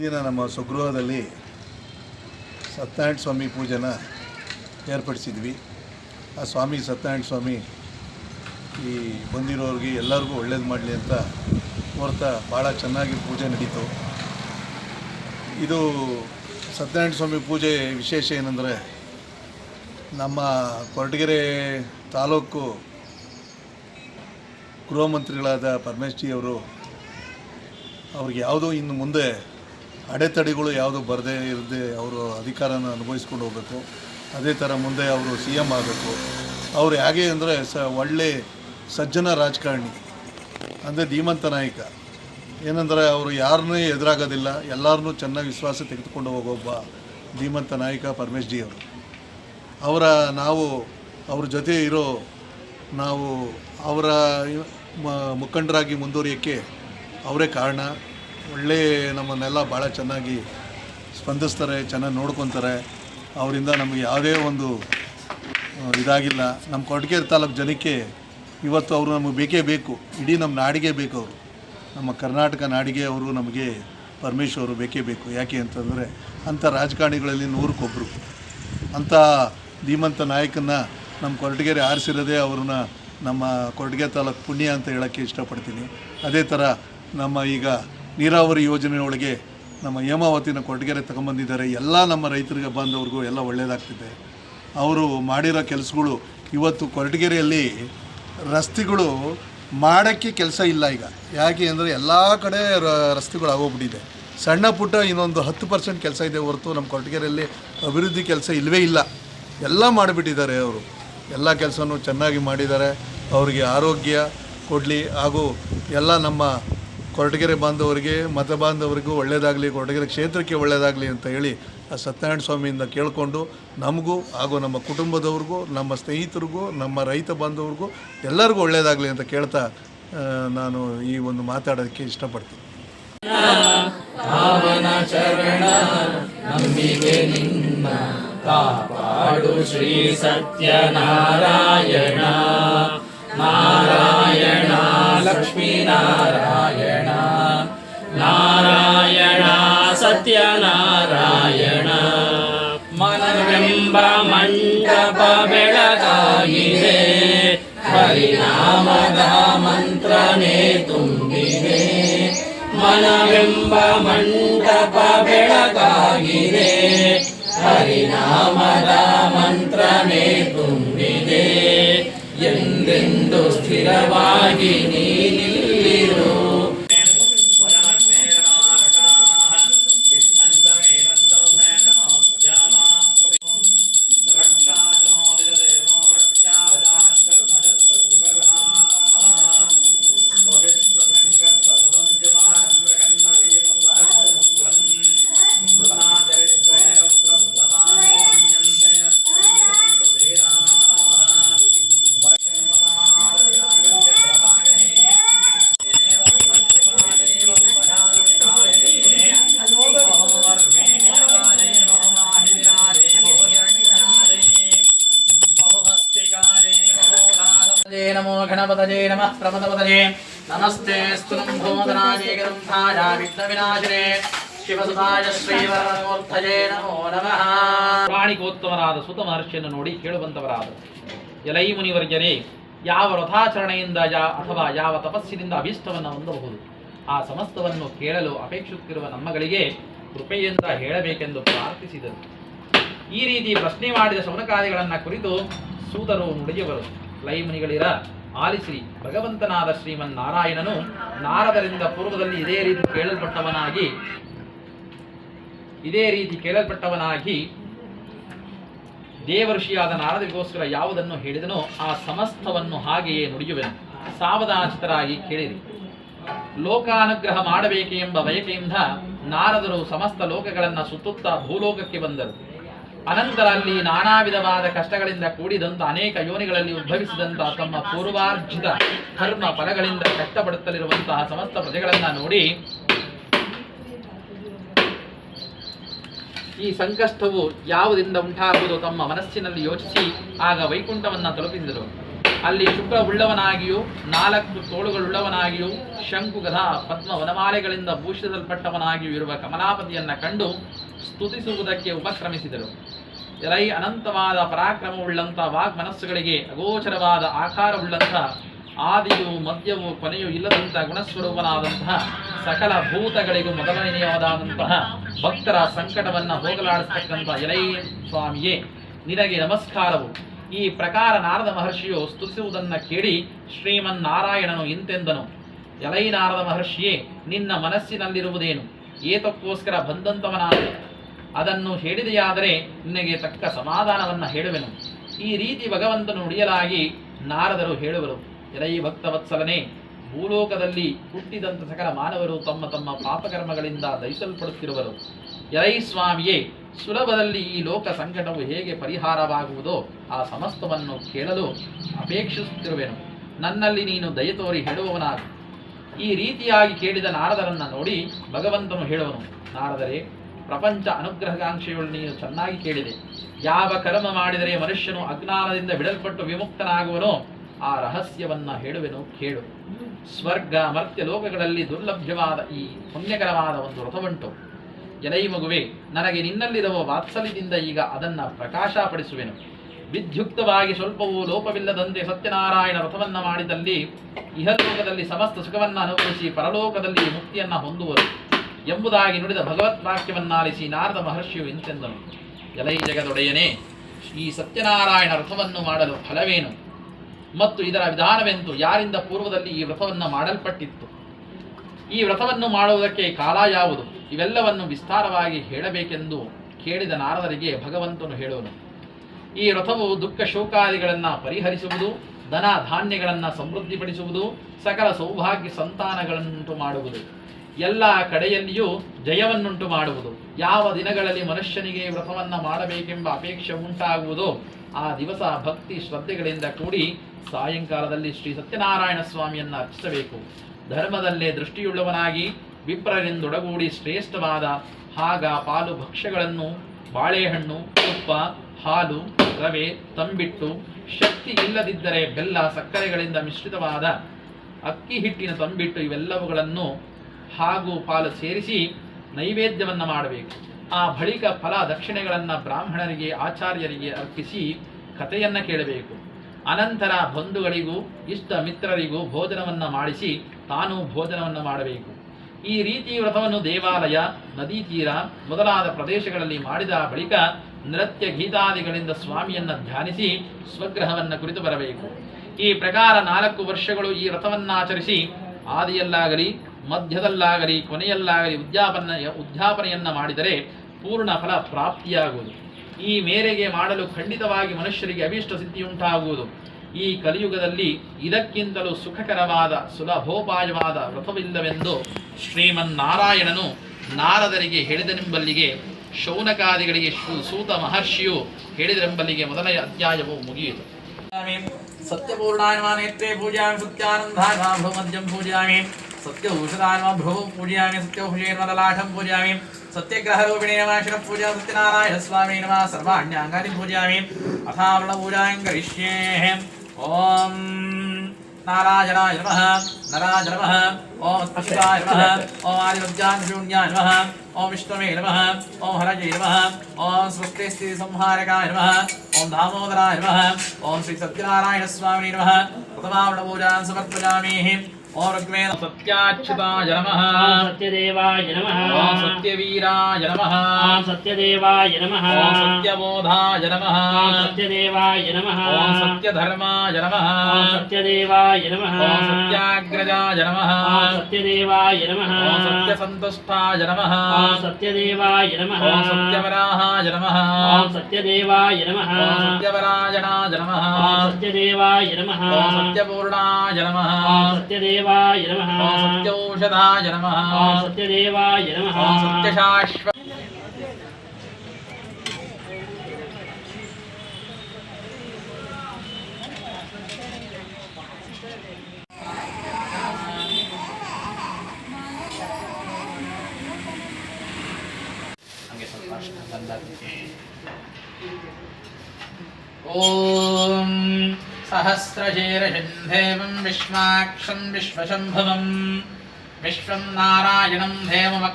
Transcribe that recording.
ದಿನ ನಮ್ಮ ಸ್ವಗೃಹದಲ್ಲಿ ಸತ್ಯನಾರಾಯಣ ಸ್ವಾಮಿ ಪೂಜೆನ ಏರ್ಪಡಿಸಿದ್ವಿ. ಆ ಸ್ವಾಮಿ ಸತ್ಯನಾರಾಯಣ ಸ್ವಾಮಿ ಈ ಬಂದಿರೋರಿಗೆ ಎಲ್ಲರಿಗೂ ಒಳ್ಳೇದು ಮಾಡಲಿ ಅಂತ ಹೊರ್ತಾ ಭಾಳ ಚೆನ್ನಾಗಿ ಪೂಜೆ ನಡೀತು. ಇದು ಸತ್ಯನಾರಾಯಣ ಸ್ವಾಮಿ ಪೂಜೆ ವಿಶೇಷ ಏನಂದರೆ ನಮ್ಮ ಕೊರಟಗೆರೆ ತಾಲೂಕು ಗೃಹ ಮಂತ್ರಿಗಳಾದ ಪರಮೇಶ್ ಜಿ ಅವರು, ಅವ್ರಿಗೆ ಯಾವುದೋ ಇನ್ನು ಮುಂದೆ ಅಡೆತಡೆಗಳು ಯಾವುದು ಬರದೇ ಇರದೆ ಅವರು ಅಧಿಕಾರನ ಅನುಭವಿಸ್ಕೊಂಡು ಹೋಗಬೇಕು. ಅದೇ ಥರ ಮುಂದೆ ಅವರು ಸಿ ಎಂ ಆಗಬೇಕು. ಅವ್ರು ಹೇಗೆ ಅಂದರೆ ಸ ಒಳ್ಳೆ ಸಜ್ಜನ ರಾಜಕಾರಣಿ, ಅಂದರೆ ಧೀಮಂತ ನಾಯಕ. ಏನಂದರೆ ಅವರು ಯಾರನ್ನೂ ಎದುರಾಗೋದಿಲ್ಲ, ಎಲ್ಲರನ್ನೂ ಚೆನ್ನಾಗಿ ವಿಶ್ವಾಸ ತೆಗೆದುಕೊಂಡು ಹೋಗೋಬ್ಬ ಧೀಮಂತ ನಾಯಕ ಪರಮೇಶ್ ಜಿ ಅವರು. ಅವರ ನಾವು, ಅವ್ರ ಜೊತೆ ಇರೋ ನಾವು ಅವರ ಮುಖಂಡರಾಗಿ ಮುಂದುವರಿಯೋಕ್ಕೆ ಅವರೇ ಕಾರಣ. ಒಳ್ಳೆ ನಮ್ಮನ್ನೆಲ್ಲ ಭಾಳ ಚೆನ್ನಾಗಿ ಸ್ಪಂದಿಸ್ತಾರೆ, ಚೆನ್ನಾಗಿ ನೋಡ್ಕೊತಾರೆ. ಅವರಿಂದ ನಮಗೆ ಯಾವುದೇ ಒಂದು ಇದಾಗಿಲ್ಲ. ನಮ್ಮ ಕೊರಟಗೆರೆ ತಾಲೂಕು ಜನಕ್ಕೆ ಇವತ್ತು ಅವರು ನಮಗೆ ಬೇಕೇ ಬೇಕು. ಇಡೀ ನಮ್ಮ ನಾಡಿಗೆ ಬೇಕು ಅವರು. ನಮ್ಮ ಕರ್ನಾಟಕ ನಾಡಿಗೆ ಅವರು ನಮಗೆ ಪರಮೇಶ್ವರು ಬೇಕೇ ಬೇಕು. ಯಾಕೆ ಅಂತಂದರೆ ಅಂಥ ರಾಜಕಾರಣಿಗಳಲ್ಲಿ ನೂರಕ್ಕೊಬ್ಬರು ಅಂಥ ಧೀಮಂತ ನಾಯಕನ ನಮ್ಮ ಕೊರಟಗೆರೆ ಆರಿಸಿರೋದೇ ಅವ್ರನ್ನ ನಮ್ಮ ಕೊರಟಗೆರೆ ತಾಲೂಕು ಪುಣ್ಯ ಅಂತ ಹೇಳೋಕ್ಕೆ ಇಷ್ಟಪಡ್ತೀನಿ. ಅದೇ ಥರ ನಮ್ಮ ಈಗ ನೀರಾವರಿ ಯೋಜನೆಯೊಳಗೆ ನಮ್ಮ ಹೇಮಾವತಿನ ಕೊರಟಗೆರೆ ತಗೊಂಬಂದಿದ್ದಾರೆ ಎಲ್ಲ ನಮ್ಮ ರೈತರಿಗೆ ಬಂದವ್ರಿಗೂ ಎಲ್ಲ ಒಳ್ಳೆಯದಾಗ್ತಿದೆ ಅವರು ಮಾಡಿರೋ ಕೆಲಸಗಳು ಇವತ್ತು ಕೊರಟಗೆರೆಯಲ್ಲಿ ರಸ್ತೆಗಳು ಮಾಡೋಕ್ಕೆ ಕೆಲಸ ಇಲ್ಲ ಈಗ. ಯಾಕೆ ಅಂದರೆ ಎಲ್ಲ ಕಡೆ ರಸ್ತೆಗಳು ಆಗೋಗ್ಬಿಟ್ಟಿದೆ. ಸಣ್ಣ ಪುಟ್ಟ ಇನ್ನೊಂದು ಹತ್ತು ಪರ್ಸೆಂಟ್ ಕೆಲಸ ಇದೆ ಹೊರತು ನಮ್ಮ ಕೊರಟಗೆರೆಯಲ್ಲಿ ಅಭಿವೃದ್ಧಿ ಕೆಲಸ ಇಲ್ಲವೇ ಇಲ್ಲ. ಎಲ್ಲ ಮಾಡಿಬಿಟ್ಟಿದ್ದಾರೆ ಅವರು. ಎಲ್ಲ ಕೆಲಸನೂ ಚೆನ್ನಾಗಿ ಮಾಡಿದ್ದಾರೆ. ಅವರಿಗೆ ಆರೋಗ್ಯ ಕೊಡಲಿ ಹಾಗೂ ಎಲ್ಲ ನಮ್ಮ ಕೊರಟಗೆರೆ ಬಾಂಧವರಿಗೆ, ಮತ ಬಾಂಧವರಿಗೂ ಒಳ್ಳೆಯದಾಗಲಿ ಕೊರಟಗೆರೆ ಕ್ಷೇತ್ರಕ್ಕೆ ಒಳ್ಳೆಯದಾಗಲಿ ಅಂತ ಹೇಳಿ ಆ ಸತ್ಯನಾರಾಯಣ ಸ್ವಾಮಿಯಿಂದ ಕೇಳಿಕೊಂಡು ನಮಗೂ ಹಾಗೂ ನಮ್ಮ ಕುಟುಂಬದವ್ರಿಗೂ, ನಮ್ಮ ಸ್ನೇಹಿತರಿಗೂ, ನಮ್ಮ ರೈತ ಬಾಂಧವ್ರಿಗೂ ಎಲ್ಲರಿಗೂ ಒಳ್ಳೆಯದಾಗಲಿ ಅಂತ ಕೇಳ್ತಾ ನಾನು ಈ ಒಂದು ಮಾತಾಡೋಕ್ಕೆ ಇಷ್ಟಪಡ್ತೀನಿ. ಕಾಪಾಡು ಶ್ರೀ ಸತ್ಯನಾರಾಯಣ. ನಾರಾಯಣ ಲಕ್ಷ್ಮೀನಾರಾಯಣ ನಾರಾಯಣ. ಸತ್ಯನಾರಾಯಣ. ಮನವೆಂಬ ಮಂಟಪ ಬೆಳಗಾಗಿದೆ. ಪರಿಣಾಮದ ಮಂತ್ರನೇ ತುಂಬಿದೆ. ಮನವೆಂಬ ಮಂಟಪ ಬೆಳಗಾಗಿದೆ. ಪರಿಣಾಮದ ಮಂತ್ರನೇ ತುಂಬಿದೆ. ಎಂದೆಂದು ಸ್ಥಿರವಾಗಿ ನೀನಿಲ್ಲಿರು ೇ ಗಣಪತಜೇ ನಮಃ ನಮೋ ನಮಃ ಪ್ರಾಣಿಕೋತ್ತಮರಾದ ಸುತ ಮಹರ್ಷಿಯನ್ನು ನೋಡಿ ಕೇಳುವಂತವರಾದ ಎಲೈ ಮುನಿವರ್ಜನೇ ಯಾವ ರಥಾಚರಣೆಯಿಂದ ಯಾ ಅಥವಾ ಯಾವ ತಪಸ್ಸಿನಿಂದ ಅಭೀಷ್ಟವನ್ನು ಹೊಂದಬಹುದು? ಆ ಸಮಸ್ತವನ್ನು ಕೇಳಲು ಅಪೇಕ್ಷಿಸುತ್ತಿರುವ ನಮ್ಮಗಳಿಗೆ ಕೃಪೆಯಿಂದ ಹೇಳಬೇಕೆಂದು ಪ್ರಾರ್ಥಿಸಿದರು. ಈ ರೀತಿ ಪ್ರಶ್ನೆ ಮಾಡಿದ ಶೌನಕಾದಿಗಳನ್ನ ಕುರಿತು ಸೂತರು ನುಡಿಯುವರು. ಲೈಮುನಿಗಳಿರ ಆಲಿಸಿರಿ ಭಗವಂತನಾದ ಶ್ರೀಮನ್ ನಾರಾಯಣನು ನಾರದರಿಂದ ಪೂರ್ವದಲ್ಲಿ ಇದೇ ರೀತಿ ಕೇಳಲ್ಪಟ್ಟವನಾಗಿ, ಇದೇ ರೀತಿ ಕೇಳಲ್ಪಟ್ಟವನಾಗಿ ದೇವಋಷಿಯಾದ ನಾರದಿಗೋಸ್ಕರ ಯಾವುದನ್ನು ಹೇಳಿದನೋ ಆ ಸಮಸ್ತವನ್ನು ಹಾಗೆಯೇ ನುಡಿಯುವೆನು. ಸಾವಧಾನಚಿತರಾಗಿ ಕೇಳಿರಿ. ಲೋಕಾನುಗ್ರಹ ಮಾಡಬೇಕೆಂಬ ಬಯಕೆಯಿಂದ ನಾರದರು ಸಮಸ್ತ ಲೋಕಗಳನ್ನು ಸುತ್ತುತ್ತಾ ಭೂಲೋಕಕ್ಕೆ ಬಂದರು. ಅನಂತರ ಅಲ್ಲಿ ನಾನಾ ವಿಧವಾದ ಕಷ್ಟಗಳಿಂದ ಕೂಡಿದಂತ ಅನೇಕ ಯೋನಿಗಳಲ್ಲಿ ಉದ್ಭವಿಸಿದಂತಹ ತಮ್ಮ ಪೂರ್ವಾರ್ಜಿತ ಕರ್ಮ ಫಲಗಳಿಂದ ಕಷ್ಟಪಡುತ್ತಲಿರುವಂತಹ ಸಮಸ್ತ ಪ್ರಜೆಗಳನ್ನ ನೋಡಿ ಈ ಸಂಕಷ್ಟವು ಯಾವುದರಿಂದ ಉಂಟಾಗುವುದು ತಮ್ಮ ಮನಸ್ಸಿನಲ್ಲಿ ಯೋಚಿಸಿ ಆಗ ವೈಕುಂಠವನ್ನ ತಲುಪಿಸಿದರು. ಅಲ್ಲಿ ಶುಕ್ರ ಉಳ್ಳವನಾಗಿಯೂ ನಾಲ್ಕು ತೋಳುಗಳುಳ್ಳವನಾಗಿಯೂ, ಶಂಕು ಗದಾ ಪದ್ಮ ವನಮಾಲೆಗಳಿಂದ ಭೂಷಿಸಲ್ಪಟ್ಟವನಾಗಿಯೂ ಇರುವ ಕಮಲಾಪತಿಯನ್ನ ಕಂಡು ಸ್ತುತಿಸುವುದಕ್ಕೆ ಉಪಕ್ರಮಿಸಿದರು. ಎಲೈ ಅನಂತವಾದ ಪರಾಕ್ರಮವುಳ್ಳಂಥ ವಾಗ್ಮನಸ್ಸುಗಳಿಗೆ ಅಗೋಚರವಾದ ಆಕಾರವುಳ್ಳಂಥ ಆದಿಯು ಮದ್ಯವು ಕೊನೆಯೂ ಇಲ್ಲದಂತಹ ಗುಣಸ್ವರೂಪನಾದಂತಹ ಸಕಲ ಭೂತಗಳಿಗೂ ಮೊದಲನೆಯವಾದಂತಹ ಭಕ್ತರ ಸಂಕಟವನ್ನ ಹೋಗಲಾಡಿಸ್ತಕ್ಕಂಥ ಎಲೈ ಸ್ವಾಮಿಯೇ, ನಿನಗೆ ನಮಸ್ಕಾರವು. ಈ ಪ್ರಕಾರ ನಾರದ ಮಹರ್ಷಿಯು ಸ್ತುತಿಸುವುದನ್ನು ಕೇಳಿ ಶ್ರೀಮನ್ನಾರಾಯಣನು ಇಂತೆಂದನು. ಎಲೈ ನಾರದ ಮಹರ್ಷಿಯೇ, ನಿನ್ನ ಮನಸ್ಸಿನಲ್ಲಿರುವುದೇನು? ಏತಕ್ಕೋಸ್ಕರ ಬಂದಂತವನಾದ ಅದನ್ನು ಹೇಳಿದೆಯಾದರೆ ನಿನಗೆ ತಕ್ಕ ಸಮಾಧಾನವನ್ನು ಹೇಳುವೆನು. ಈ ರೀತಿ ಭಗವಂತನು ನುಡಿಯಲಾಗಿ ನಾರದರು ಹೇಳುವರು. ಎಲೈ ಭಕ್ತವತ್ಸಲನೇ, ಭೂಲೋಕದಲ್ಲಿ ಹುಟ್ಟಿದಂತ ಸಕಲ ಮಾನವರು ತಮ್ಮ ತಮ್ಮ ಪಾಪಕರ್ಮಗಳಿಂದ ದಯಿಸಲ್ಪಡುತ್ತಿರುವರು ಎಲೈ ಸ್ವಾಮಿಯೇ, ಸುಲಭದಲ್ಲಿ ಈ ಲೋಕ ಸಂಕಟವು ಹೇಗೆ ಪರಿಹಾರವಾಗುವುದೋ ಆ ಸಮಸ್ತವನ್ನು ಕೇಳಲು ಅಪೇಕ್ಷಿಸುತ್ತಿರುವೆನು. ನನ್ನಲ್ಲಿ ನೀನು ದಯ ತೋರಿ ಈ ರೀತಿಯಾಗಿ ಕೇಳಿದ ನಾರದರನ್ನು ನೋಡಿ ಭಗವಂತನು ಹೇಳುವನು, ನಾರದರೇ ಪ್ರಪಂಚ ಅನುಗ್ರಹಕಾಂಕ್ಷೆಗಳು ನೀನು ಚೆನ್ನಾಗಿ ಕೇಳಿದೆ. ಯಾವ ಕರ್ಮ ಮಾಡಿದರೆ ಮನುಷ್ಯನು ಅಜ್ಞಾನದಿಂದ ಬಿಡಲ್ಪಟ್ಟು ವಿಮುಕ್ತನಾಗುವನೋ ಆ ರಹಸ್ಯವನ್ನ ಹೇಳುವೆನು ಕೇಳು. ಸ್ವರ್ಗ, ಮರ್ತ್ಯ ಲೋಕಗಳಲ್ಲಿ ದುರ್ಲಭ್ಯವಾದ ಈ ಪುಣ್ಯಕರವಾದ ಒಂದು ವ್ರತವುಂಟು ಎಲೈ ಮಗುವೆ, ನನಗೆ ನಿನ್ನಲ್ಲಿರುವ ವಾತ್ಸಲ್ಯದಿಂದ ಈಗ ಅದನ್ನ ಪ್ರಕಾಶಪಡಿಸುವೆನು. ವಿದ್ಯುಕ್ತವಾಗಿ ಸ್ವಲ್ಪವೂ ಲೋಪವಿಲ್ಲದಂತೆ ಸತ್ಯನಾರಾಯಣ ರಥವನ್ನು ಮಾಡಿದಲ್ಲಿ ಇಹಲೋಕದಲ್ಲಿ ಸಮಸ್ತ ಸುಖವನ್ನ ಅನುಭವಿಸಿ ಪರಲೋಕದಲ್ಲಿ ಮುಕ್ತಿಯನ್ನು ಹೊಂದುವರು. ಎಂಬುದಾಗಿ ನುಡಿದ ಭಗವತ್ ವಾಕ್ಯವನ್ನಾಲಿಸಿ ನಾರದ ಮಹರ್ಷಿಯು ಎಂತೆಂದನು ಎಲೈ ಜಗದೊಡೆಯನೇ ಈ ಸತ್ಯನಾರಾಯಣ ವ್ರತವನ್ನು ಮಾಡಲು ಫಲವೇನು? ಮತ್ತು ಇದರ ವಿಧಾನವೆಂದು ಯಾರಿಂದ ಪೂರ್ವದಲ್ಲಿ ಈ ವ್ರತವನ್ನು ಮಾಡಲ್ಪಟ್ಟಿತ್ತು? ಈ ವ್ರತವನ್ನು ಮಾಡುವುದಕ್ಕೆ ಕಾಲ ಯಾವುದು? ಇವೆಲ್ಲವನ್ನು ವಿಸ್ತಾರವಾಗಿ ಹೇಳಬೇಕೆಂದು ಕೇಳಿದ ನಾರದರಿಗೆ ಭಗವಂತನು ಹೇಳುವನು. ಈ ವ್ರತವು ದುಃಖ ಶೋಕಾದಿಗಳನ್ನು ಪರಿಹರಿಸುವುದು, ಧನ ಧಾನ್ಯಗಳನ್ನು ಸಮೃದ್ಧಿಪಡಿಸುವುದು, ಸಕಲ ಸೌಭಾಗ್ಯ ಸಂತಾನಗಳನ್ನುಂಟು ಮಾಡುವುದು. ಎಲ್ಲ ಕಡೆಯಲ್ಲಿಯೂ ಜಯವನ್ನುಂಟು ಮಾಡುವುದು. ಯಾವ ದಿನಗಳಲ್ಲಿ ಮನುಷ್ಯನಿಗೆ ವ್ರತವನ್ನು ಮಾಡಬೇಕೆಂಬ ಅಪೇಕ್ಷೆ ಉಂಟಾಗುವುದೋ ಆ ದಿವಸ ಭಕ್ತಿ ಶ್ರದ್ಧೆಗಳಿಂದ ಕೂಡಿ ಸಾಯಂಕಾಲದಲ್ಲಿ ಶ್ರೀ ಸತ್ಯನಾರಾಯಣ ಸ್ವಾಮಿಯನ್ನು ಅರ್ಚಿಸಬೇಕು. ಧರ್ಮದಲ್ಲೇ ದೃಷ್ಟಿಯುಳ್ಳವನಾಗಿ ವಿಪ್ರರಿಂದೊಡಗೂಡಿ ಶ್ರೇಷ್ಠವಾದ ಹಾಗ, ಪಾಲು, ಭಕ್ಷ್ಯಗಳನ್ನು, ಬಾಳೆಹಣ್ಣು, ತುಪ್ಪ, ಹಾಲು, ರವೆ, ತಂಬಿಟ್ಟು, ಶಕ್ತಿ ಇಲ್ಲದಿದ್ದರೆ ಬೆಲ್ಲ, ಸಕ್ಕರೆಗಳಿಂದ ಮಿಶ್ರಿತವಾದ ಅಕ್ಕಿ ಹಿಟ್ಟಿನ ತಂಬಿಟ್ಟು ಇವೆಲ್ಲವುಗಳನ್ನು ಹಾಗೂ ಪಾಲು ಸೇರಿಸಿ ನೈವೇದ್ಯವನ್ನ ಮಾಡಬೇಕು. ಆ ಬಳಿಕ ಫಲ ದಕ್ಷಿಣೆಗಳನ್ನು ಬ್ರಾಹ್ಮಣರಿಗೆ, ಆಚಾರ್ಯರಿಗೆ ಅರ್ಪಿಸಿ ಕಥೆಯನ್ನು ಕೇಳಬೇಕು. ಅನಂತರ ಬಂಧುಗಳಿಗೂ, ಇಷ್ಟ ಮಿತ್ರರಿಗೂ ಭೋಜನವನ್ನು ಮಾಡಿಸಿ ತಾನು ಭೋಜನವನ್ನು ಮಾಡಬೇಕು. ಈ ರೀತಿ ವ್ರತವನ್ನು ದೇವಾಲಯ, ನದಿ ತೀರ ಮೊದಲಾದ ಪ್ರದೇಶಗಳಲ್ಲಿ ಮಾಡಿದ ಬಳಿಕ ನೃತ್ಯ ಗೀತಾದಿಗಳಿಂದ ಸ್ವಾಮಿಯನ್ನು ಧ್ಯಾನಿಸಿ ಸ್ವಗ್ರಹವನ್ನ ಕುರಿತು ಬರಬೇಕು. ಈ ಪ್ರಕಾರ ನಾಲ್ಕು ವರ್ಷಗಳು ಈ ವ್ರತವನ್ನಾಚರಿಸಿ ಆದಿಯಲ್ಲಾಗಲಿ ಮಧ್ಯದಲ್ಲಾಗಲಿ, ಕೊನೆಯಲ್ಲಾಗಲಿ ಉದ್ಯಾಪನ, ಉದ್ಯಾಪನೆಯನ್ನು ಮಾಡಿದರೆ ಪೂರ್ಣ ಫಲ ಪ್ರಾಪ್ತಿಯಾಗುವುದು. ಈ ಮೇರೆಗೆ ಮಾಡಲು ಖಂಡಿತವಾಗಿ ಮನುಷ್ಯರಿಗೆ ಅಭೀಷ್ಟ ಸಿದ್ಧಿಯುಂಟಾಗುವುದು. ಈ ಕಲಿಯುಗದಲ್ಲಿ ಇದಕ್ಕಿಂತಲೂ ಸುಖಕರವಾದ, ಸುಲಭೋಪಾಯವಾದ ವ್ರತವಿಲ್ಲವೆಂದು ಶ್ರೀಮನ್ನಾರಾಯಣನು ನಾರದರಿಗೆ ಹೇಳಿದನೆಂಬಲ್ಲಿಗೆ, ಶೌನಕಾದಿಗಳಿಗೆ ಸೂತ ಮಹರ್ಷಿಯು ಹೇಳಿದರೆಂಬಲ್ಲಿಗೆ ಮೊದಲನೇ ಅಧ್ಯಾಯವು ಮುಗಿಯಿತು. ಸತ್ಯಪೂರ್ಣಾಯಮಾನೇತ್ರೇ ಪೂಜಾಮಿ ಸತ್ಯಾನಂದಾಯ ಮಧ್ಯಂ ಪೂಜಾಮಿ. ಸತ್ಯ ಔಷಧಾಯ ಭ್ರೋ ಪೂಜಾಮಿ ಸತ್ಯೌಷೇರ್ಮದಲಾಠಂ ಪೂಜಾಮಿ ಸತ್ಯಗ್ರಹರೂಪಿಣೇ ನಮಃ ಶಿರಃ ಪೂಜಾ ಸತ್ಯನಾರಾಯಣ ಸ್ವಾಮಿ ನಮಃ ಸರ್ವಾಣ್ಯಾಂಗಾನಿ ಪೂಜಾಮಿ ಅಥಾವರಣ ಪೂಜಾಂ ಕರಿಷ್ಯೇ ಓಂ ನಾರಾಯಣಾಯ ನಮಃ ನರಾಯ ನಮಃ ಓಂ ಸ್ಪಷ್ಟಾಯ ನಮಃ ಓಂ ಆದಿಮಧ್ಯಾನ್ ಶೂನ್ಯಾಯ ನಮಃ ಓಂ ವಿಷ್ಣುವೇ ನಮಃ ಓಂ ಹರಜೇ ನಮಃ ಓಂ ಸೃಷ್ಟಿ ಸ್ಥಿತಿ ಸಂಹಾರಕಾಯ ನಮಃ ಓಂ और अग्मेन सत्याच्युताय नमः सत्यदेवाय नमः ॐ सत्यवीराय नमः ॐ सत्यदेवाय नमः ॐ सत्यबोधाय नमः ॐ सत्यदेवाय नमः ॐ सत्यधर्माय नमः ॐ सत्यदेवाय नमः ॐ सत्याग्रजाय नमः ॐ सत्यदेवाय नमः ॐ सत्यसन्तुष्टाय नमः ॐ सत्यदेवाय नमः ॐ सत्यवराहाय नमः ॐ सत्यदेवाय नमः ॐ सत्यवरायणाय नमः ॐ सत्यदेवाय नमः ॐ सत्यपूर्णाय नमः ॐ सत्यदेव सत्यदेवाय नमः ॐ सत्योषधाय नमः ॐ सत्यदेवाय नमः ॐ सत्यशाश्वत Oh. सहस्रशीरशिन्धेवं विश्वाक्षं विश्वशम्भवं विश्वं नारायणं देवमक्ष